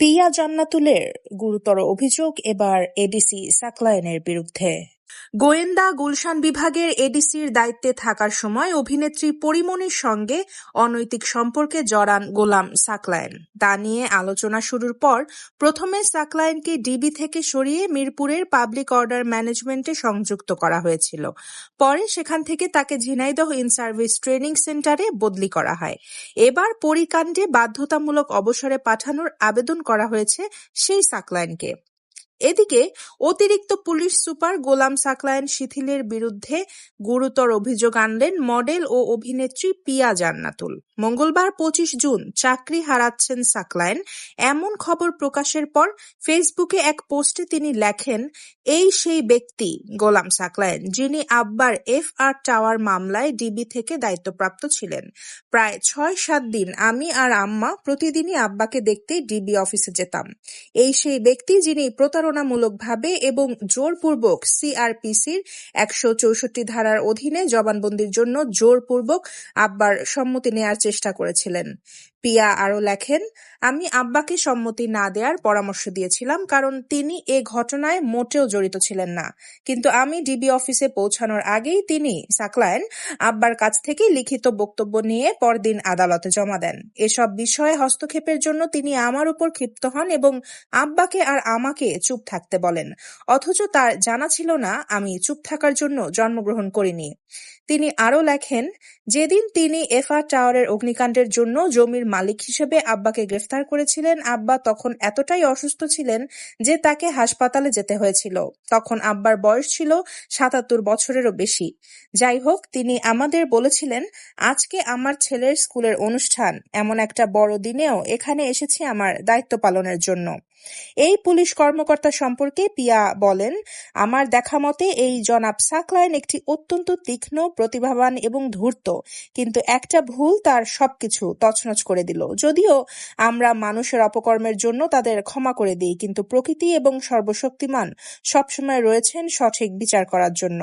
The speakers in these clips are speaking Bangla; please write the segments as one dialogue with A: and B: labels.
A: পিয়া জান্নাতুলের গুরুতর অভিযোগ এবার এডিসি সাকলায়েনের বিরুদ্ধে। গোয়েন্দা গুলশান বিভাগের এডিসির দায়িত্বে থাকার সময় অভিনেত্রী পরিমণির সঙ্গে অনৈতিক সম্পর্কে জড়ান গোলাম সাকলায়েন তা নিয়ে আলোচনা শুরুর পর প্রথমে সাকলায়েনকে ডিবি থেকে সরিয়ে মিরপুরের পাবলিক অর্ডার ম্যানেজমেন্টে সংযুক্ত করা হয়েছিল। পরে সেখান থেকে তাকে ঝিনাইদহ ইন সার্ভিস ট্রেনিং সেন্টারে বদলি করা হয়। এবার পরিকাণ্ডে বাধ্যতামূলক অবসরে পাঠানোর আবেদন করা হয়েছে সেই সাকলায়েনকে এদিকে, অতিরিক্ত পুলিশ সুপার গোলাম সাকলায়েন শিথিলের বিরুদ্ধে গুরুতর অভিযোগ আনলেন মডেল ও অভিনেত্রী পিয়া জান্নাতুল। মঙ্গলবার পঁচিশ জুন চাকরি হারাচ্ছেন সাকলায়েন। এমন খবর প্রকাশের পর ফেসবুকে এক পোস্টে তিনি লেখেন এই সেই ব্যক্তি, গোলাম সাকলায়েন, যিনি আব্বার এফ আর টাওয়ার মামলায় ডিবি থেকে দায়িত্বপ্রাপ্ত ছিলেন। প্রায় ছয় সাত দিন আমি আর আম্মা প্রতিদিনই আব্বাকে দেখতে ডিবি অফিসে যেতাম। এই সেই ব্যক্তি যিনি প্রতারণামূলকভাবে এবং জোরপূর্বক সিআরপিসির একশো চৌষট্টি ধারার অধীনে জবানবন্দির জন্য জোরপূর্বক আব্বার সম্মতি নেয়ার চেষ্টা করেছিলেন। পিয়া আরও লেখেন, আমি আব্বাকে সম্মতি না দেওয়ার পরামর্শ দিয়েছিলাম কারণ তিনি এ ঘটনায় মোটেও জড়িত ছিলেন না। কিন্তু আমি ডিবি অফিসে পৌঁছানোর আগেই তিনি সাকলায়েন আব্বার কাছ থেকে লিখিত বক্তব্য নিয়ে পরদিন আদালতে জমা দেন। এসব বিষয়ে হস্তক্ষেপের জন্য তিনি আমার উপর ক্ষিপ্ত হন এবং আব্বাকে আর আমাকে চুপ থাকতে বলেন। অথচ তার জানা ছিল না, আমি চুপ থাকার জন্য জন্মগ্রহণ করিনি। তিনি আরও লেখেন, যেদিন তিনি এফআর টাওয়ারের অগ্নিকাণ্ডের জন্য জমির মালিক হিসেবে আব্বাকে গ্রেফতার করেছিলেন, আব্বা তখন এতটাই অসুস্থ ছিলেন যে তাকে হাসপাতালে যেতে হয়েছিল। তখন আব্বার বয়স ছিল সাতাত্তর বছরেরও বেশি। যাই হোক, তিনি আমাদের বলেছিলেন, আজকে আমার ছেলের স্কুলের অনুষ্ঠান। এমন একটা বড় দিনেও এখানে এসেছি আমার দায়িত্ব পালনের জন্য। এই পুলিশ কর্মকর্তা সম্পর্কে পিয়া বলেন, আমার দেখা মতে এই জনাব সাকলায়েন একটি অত্যন্ত তীক্ষ্ণ প্রতিভাবান এবং ধূর্ত, কিন্তু একটা ভুল তার সবকিছু তছনছ করে দিল। যদিও আমরা মানুষের অপকর্মের জন্য তাদের ক্ষমা করে দিই, কিন্তু প্রকৃতি এবং সর্বশক্তিমান সবসময় রয়েছেন সঠিক বিচার করার জন্য।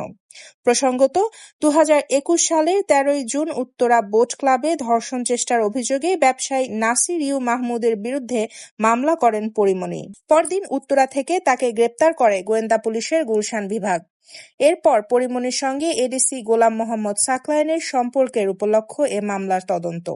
A: প্রসঙ্গত দু হাজার একুশ সালের তেরোই জুন উত্তরা বোট ক্লাবে ধর্ষণ চেষ্টার অভিযোগে ব্যবসায়ী নাসির ইউ মাহমুদের বিরুদ্ধে মামলা করেন পরিমণি। পরদিন উত্তরা থেকে তাকে গ্রেপ্তার করে গোয়েন্দা পুলিশের গুলশান বিভাগ। এরপর পরিমনির সঙ্গে এডিসি গোলাম মোহাম্মদ সাকলায়নের সম্পর্কের উপলক্ষ এ মামলার তদন্ত।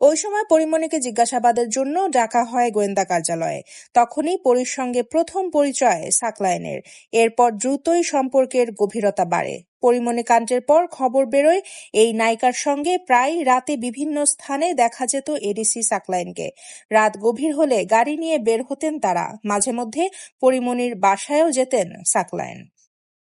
A: ওই সময় পরিমণিকে জিজ্ঞাসাবাদের জন্য ডাকা হয় গোয়েন্দা কার্যালয়ে। তখনই পরীর সঙ্গে প্রথম পরিচয় সাকলায়েনের এরপর দ্রুতই সম্পর্কের গভীরতা বাড়ে। পরিমণি কাণ্ডের পর খবর বেরোয়, এই নায়িকার সঙ্গে প্রায় রাতে বিভিন্ন স্থানে দেখা যেত এডিসি সাকলাইনকে। রাত গভীর হলে গাড়ি নিয়ে বের হতেন তারা। মাঝে মধ্যে পরিমণির বাসায়ও যেতেন সাকলাইন।